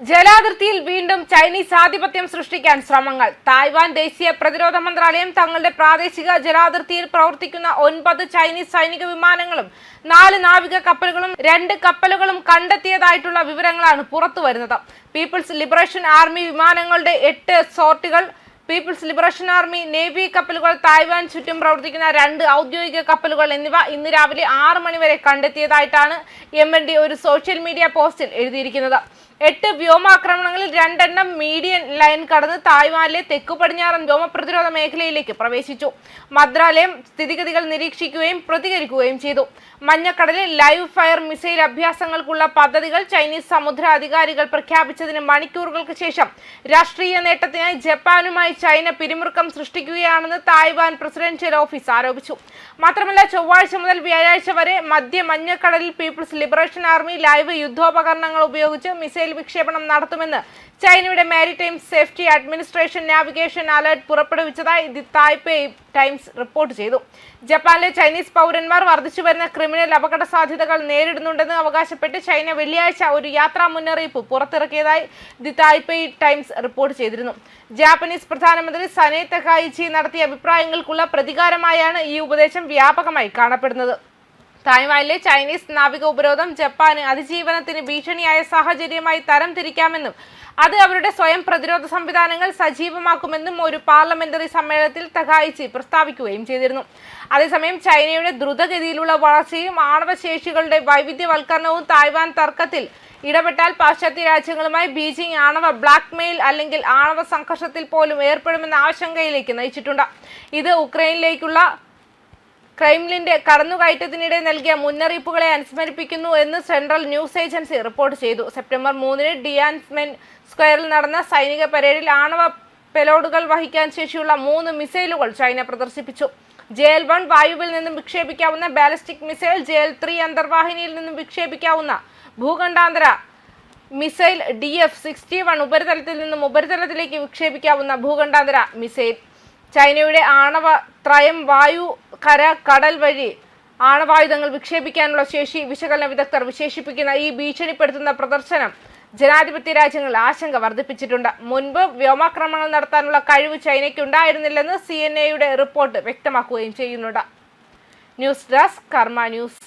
ജലാതിർത്തിയിൽ വീണ്ടും ചൈനീസ് ആധിപത്യം സൃഷ്ടിക്കാൻ ശ്രമങ്ങൾ. തായ്വാൻ ദേശീയ പ്രതിരോധ മന്ത്രാലയം തങ്ങളുടെ പ്രാദേശിക ജലാതിർത്തിയിൽ പ്രവർത്തിക്കുന്ന ഒൻപത് ചൈനീസ് സൈനിക വിമാനങ്ങളും നാല് നാവിക കപ്പലുകളും രണ്ട് കപ്പലുകളും കണ്ടെത്തിയതായിട്ടുള്ള വിവരങ്ങളാണ് പുറത്തു പുറത്തുവരുന്നത് പീപ്പിൾസ് ലിബറേഷൻ ആർമി വിമാനങ്ങളുടെ എട്ട് സോർട്ടുകൾ പീപ്പിൾസ് ലിബറേഷൻ ആർമി നേവി കപ്പലുകൾ തായ്വാൻ ചുറ്റും പ്രവർത്തിക്കുന്ന രണ്ട് ഔദ്യോഗിക കപ്പലുകൾ എന്നിവ ഇന്ന് രാവിലെ ആറ് മണിവരെ കണ്ടെത്തിയതായിട്ടാണ് എം ഒരു സോഷ്യൽ മീഡിയ പോസ്റ്റിൽ എഴുതിയിരിക്കുന്നത്. എട്ട് വ്യോമാക്രമണങ്ങളിൽ രണ്ടെണ്ണം മീഡിയൻ ലൈൻ കടന്ന് തായ്വാനിലെ തെക്കു പടിഞ്ഞാറൻ വ്യോമ പ്രതിരോധ മേഖലയിലേക്ക് പ്രവേശിച്ചു. മന്ത്രാലയം സ്ഥിതിഗതികൾ നിരീക്ഷിക്കുകയും പ്രതികരിക്കുകയും ചെയ്തു. മഞ്ഞക്കടലിൽ ലൈവ് ഫയർ മിസൈൽ അഭ്യാസങ്ങൾക്കുള്ള പദ്ധതികൾ ചൈനീസ് സമുദ്ര അധികാരികൾ പ്രഖ്യാപിച്ചതിന് മണിക്കൂറുകൾക്ക് ശേഷം രാഷ്ട്രീയ നേട്ടത്തിനായി ജപ്പാനുമായി ചൈന പിരിമുറുക്കം സൃഷ്ടിക്കുകയാണെന്ന് തായ്വാൻ പ്രസിഡൻഷ്യൽ ഓഫീസ് ആരോപിച്ചു. മാത്രമല്ല ചൊവ്വാഴ്ച മുതൽ വ്യാഴാഴ്ച വരെ മധ്യ മഞ്ഞക്കടലിൽ പീപ്പിൾസ് ലിബറേഷൻ ആർമി ലൈവ് യുദ്ധോപകരണങ്ങൾ ഉപയോഗിച്ച് മിസൈൽ വിക്ഷേപണം നടത്തുമെന്ന് ചൈനയുടെ maritime safety administration navigation alert പുറപ്പെടുവിച്ചതായി the Taipei Times report ചെയ്തു. ജപ്പാനിലെ ചൈനീസ് പൗരന്മാർ വർദ്ധിച്ചുവരുന്ന ക്രിമിനൽ അപകട സാധ്യതകൾ നേരിടുന്നുണ്ടെന്ന് അവകാശപ്പെട്ട് ചൈന വെള്ളിയാഴ്ച ഒരു യാത്രാ മുന്നറിയിപ്പ് പുറത്തിറക്കിയതായി ദി തായ്പേ ടൈംസ് റിപ്പോർട്ട് ചെയ്തിരുന്നു. ജാപ്പനീസ് പ്രധാനമന്ത്രി സനേ തകായിച്ചി നടത്തിയ അഭിപ്രായങ്ങൾക്കുള്ള പ്രതികാരമായാണ് ഈ ഉപദേശം വ്യാപകമായി കാണപ്പെടുന്നത്. തായ്വാനിലെ ചൈനീസ് നാവിക ഉപരോധം ജപ്പാന് അതിജീവനത്തിന് ഭീഷണിയായ സാഹചര്യമായി തരം തിരിക്കാമെന്നും അത് അവരുടെ സ്വയം പ്രതിരോധ സംവിധാനങ്ങൾ സജീവമാക്കുമെന്നും ഒരു പാർലമെന്ററി സമ്മേളനത്തിൽ തകായിച്ചി പ്രസ്താവിക്കുകയും ചെയ്തിരുന്നു. അതേസമയം ചൈനയുടെ ദ്രുതഗതിയിലുള്ള വളർച്ചയും ആണവശേഷികളുടെ വൈവിധ്യവൽക്കരണവും തായ്വാൻ തർക്കത്തിൽ ഇടപെട്ടാൽ പാശ്ചാത്യ രാജ്യങ്ങളുമായി ബീജിംഗ് ആണവ ബ്ലാക്ക്മെയിൽ അല്ലെങ്കിൽ ആണവ സംഘർഷത്തിൽ പോലും ഏർപ്പെടുമെന്ന ആശങ്കയിലേക്ക് നയിച്ചിട്ടുണ്ട്. ഇത് ഉക്രൈനിലേക്കുള്ള ക്രൈംലിന്റെ കടന്നുകയറ്റത്തിനിടെ നൽകിയ മുന്നറിയിപ്പുകളെ അനുസ്മരിപ്പിക്കുന്നു എന്ന് സെൻട്രൽ ന്യൂസ് ഏജൻസി റിപ്പോർട്ട് ചെയ്തു. സെപ്റ്റംബർ മൂന്നിന് ഡിയാൻസ്മെൻ സ്ക്വയറിൽ നടന്ന സൈനിക പരേഡിൽ ആണവ പെലോഡുകൾ വഹിക്കാൻ ശേഷിയുള്ള മൂന്ന് മിസൈലുകൾ ചൈന പ്രദർശിപ്പിച്ചു. ജെ എൽ വൺ വായുവിൽ നിന്നും വിക്ഷേപിക്കാവുന്ന ballistic missile J L three അന്തർവാഹിനിയിൽ നിന്നും വിക്ഷേപിക്കാവുന്ന ഭൂഖണ്ഡാന്തര missile D F sixty one ഉപരിതലത്തിൽ നിന്നും ഉപരിതലത്തിലേക്ക് വിക്ഷേപിക്കാവുന്ന ഭൂഖണ്ഡാന്തര മിസൈൽ. ചൈനയുടെ ആണവ ത്രയം വായു കര കടൽ വഴി ആണവായുധങ്ങൾ വിക്ഷേപിക്കാനുള്ള ശേഷി വിശകലന വിദഗ്ധർ വിശേഷിപ്പിക്കുന്ന ഈ ഭീഷണിപ്പെടുത്തുന്ന പ്രദർശനം ജനാധിപത്യ രാജ്യങ്ങളിൽ ആശങ്ക വർദ്ധിപ്പിച്ചിട്ടുണ്ട്. മുൻപ് വ്യോമാക്രമണങ്ങൾ നടത്താനുള്ള കഴിവ് ചൈനയ്ക്ക് ഉണ്ടായിരുന്നില്ലെന്ന് സി റിപ്പോർട്ട് വ്യക്തമാക്കുകയും ചെയ്യുന്നുണ്ട്. News desk Karma news.